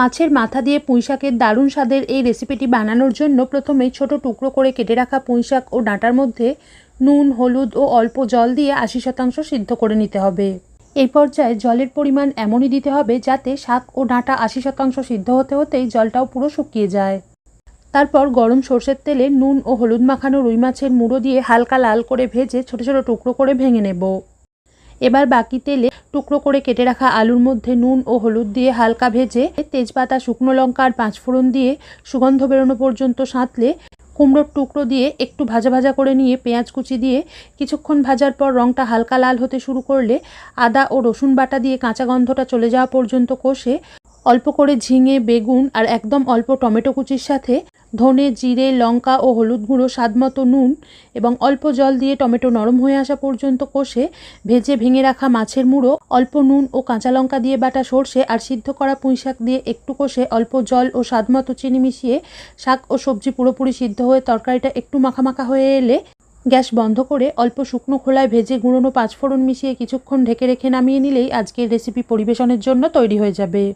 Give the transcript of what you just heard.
মাছের মাথা দিয়ে পুঁইশাকের দারুণ স্বাদের এই রেসিপিটি বানানোর জন্য প্রথমে ছোট টুকরো করে কেটে রাখা পুঁইশাক ও ডাঁটার মধ্যে নুন, হলুদ ও অল্প জল দিয়ে আশি শতাংশ সিদ্ধ করে নিতে হবে। এই পর্যায়ে জলের পরিমাণ এমনই দিতে হবে যাতে শাক ও ডাঁটা আশি শতাংশ সিদ্ধ হতে হতেই জলটাও পুরো শুকিয়ে যায়। তারপর গরম সর্ষের তেলে নুন ও হলুদ মাখানো রুই মাছের মুড়ো দিয়ে হালকা লাল করে ভেজে ছোট ছোট টুকরো করে ভেঙে নেব। এবার বাকি তেলে টুকরো করে কেটে রাখা আলুর মধ্যে নুন ও হলুদ দিয়ে হালকা ভেজে তেজপাতা, শুকনো লঙ্কা আর পাঁচফোড়ন দিয়ে সুগন্ধ বেরোনো পর্যন্ত সাঁতলে কুমড়োর টুকরো দিয়ে একটু ভাজা ভাজা করে নিয়ে পেঁয়াজ কুচি দিয়ে কিছুক্ষণ ভাজার পর রঙটা হালকা লাল হতে শুরু করলে আদা ও রসুন বাটা দিয়ে কাঁচা গন্ধটা চলে যাওয়া পর্যন্ত কষে অল্প করে ঝিঙে, বেগুন আর একদম অল্প টমেটো কুচির সাথে ধনে, জিরে, লঙ্কা ও হলুদ গুঁড়ো স্বাদমতো নুন এবং অল্প জল দিয়ে টমেটো নরম হয়ে আসা পর্যন্ত কষে ভেজে ভেঙে রাখা মাছের মুড়ো, অল্প নুন ও কাঁচা লঙ্কা দিয়ে বাটা সর্ষে আর সিদ্ধ করা পুঁই শাক দিয়ে একটু কষে অল্প জল ও স্বাদমতো চিনি মিশিয়ে শাক ও সবজি পুরোপুরি সিদ্ধ হয়ে তরকারিটা একটু মাখামাখা হয়ে এলে গ্যাস বন্ধ করে অল্প শুকনো খোলায় ভেজে গুঁড়োনো পাঁচফোড়ন মিশিয়ে কিছুক্ষণ ঢেকে রেখে নামিয়ে নিলেই আজকের রেসিপি পরিবেশনের জন্য তৈরি হয়ে যাবে।